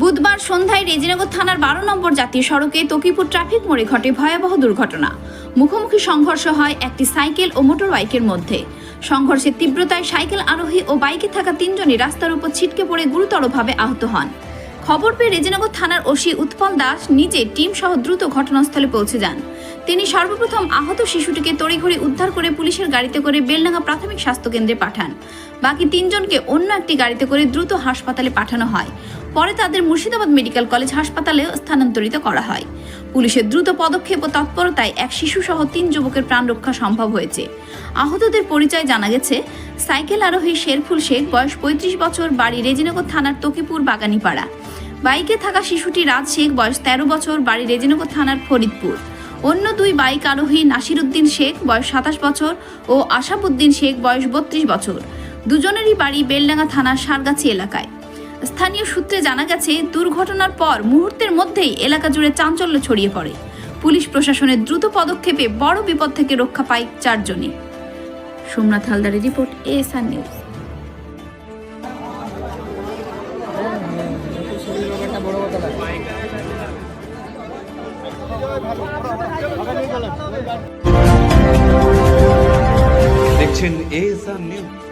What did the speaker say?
বুধবার সন্ধ্যায় রেজিনগর থানার বারো নম্বর জাতীয় সড়কে তকিপুর ট্রাফিক মোড়ে ঘটে ভয়াবহ দুর্ঘটনা। মুখোমুখি সংঘর্ষ হয় একটি সাইকেল ও মোটর বাইকের মধ্যে। সংঘর্ষের তীব্রতায় সাইকেল আরোহী ও বাইকে থাকা তিনজনই রাস্তার উপর ছিটকে পড়ে গুরুতরভাবে আহত হন। খবর পেয়ে রেজিনগর থানার ওসি উৎপল দাস নিজে টিম সহ দ্রুত ঘটনাস্থলে পৌঁছে যান। তিনি সর্বপ্রথম আহত শিশুটিকে তড়িঘড়ি উদ্ধার করে পুলিশের গাড়িতে করে বেলডাঙ্গা প্রাথমিক স্বাস্থ্য কেন্দ্রে পাঠান। বাকি তিনজনকে অন্য একটি গাড়িতে করে দ্রুত হাসপাতালে পাঠানো হয়। পরে তাদের মুর্শিদাবাদ মেডিকেল কলেজ হাসপাতালে স্থানান্তরিত করা হয়। পুলিশের দ্রুত পদক্ষেপ ও তৎপরতায় এক শিশু সহ তিন যুবকের প্রাণ রক্ষা সম্ভব হয়েছে। আহতদের পরিচয় জানা গেছে, সাইকেল আরোহী শেরফুল শেখ, বয়স পঁয়ত্রিশ বছর, বাড়ি রেজিনগর থানার তকিপুর বাগানীপাড়া। বাইকে থাকা শিশুটি রাজ শেখ, বয়স তেরো বছর, বাড়ি রেজিনগর থানার ফরিদপুর। অন্য দুই বাইক আরোহী নাসিরুদ্দিন শেখ, বয়স সাতাশ বছর, ও আশাবুদ্দিন শেখ, বয়স বত্রিশ বছর। দুজনেরই বাড়ি বেলডাঙ্গা থানার সারগাছি এলাকায়। স্থানীয় সূত্রে জানা গেছে, দুর্ঘটনার পর মুহূর্তের মধ্যেই এলাকা জুড়ে চাঞ্চল্য ছড়িয়ে পড়ে। পুলিশ প্রশাসনের দ্রুত পদক্ষেপে বড় বিপদ থেকে রক্ষা পায় চারজনই। সোমনাথ হালদারের রিপোর্ট, এএসআর নিউজ। দেখছেন এএসআর নিউজ।